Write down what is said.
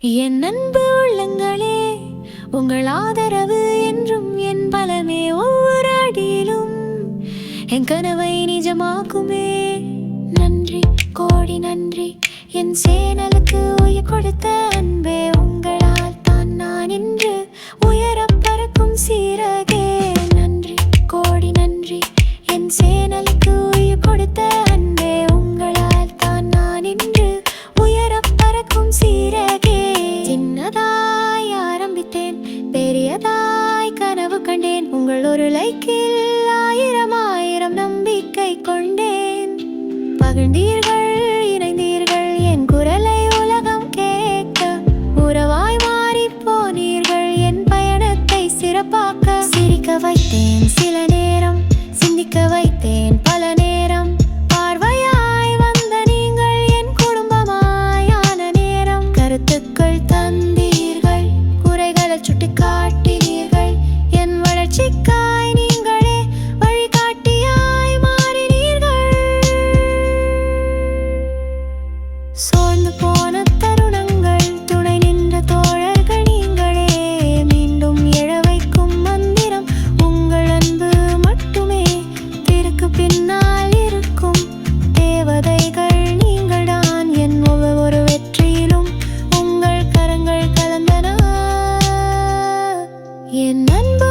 என் அன்பு உள்ளங்களே உங்கள் ஆதரவு என்றும் என் பலமே ஒவ்வொரு அடியிலும். என் கனவை நிஜமாக்குமே. நன்றி கோடி நன்றி. என் சேனலுக்கு உயிர் கொடுத்த அன்பே உங்களால் தான் நான் இன்று உயர பறக்கும் சீரகே. நன்றி கோடி நன்றி. என் சேனலுக்கு உயிர் கொடுத்த அன்பே உங்களால் தான் நான் இன்று உயர பறக்கும் சீரகே. சின்னதாய் ஆரம்பித்தேன். பெரியதாய் கனவு கண்டேன். உங்கள் ஒரு லைக்கில் ஆயிரம் ஆயிரம் நம்பிக்கை கொண்டேன். பகிர்ந்தீர்கள் இணைந்தீர்கள் என் குரலை உலகம் கேட்க. உறவாய் மாறி போனீர்கள் என் வைத்தேன் தந்தீர்கள் குறைகளை சுட்டு காட்டினீர்கள் என் வளர்ச்சிக்காய் நீங்களே வழிகாட்டியாய் மாறினீர்கள். சோர்ந்து போ என் நண்பு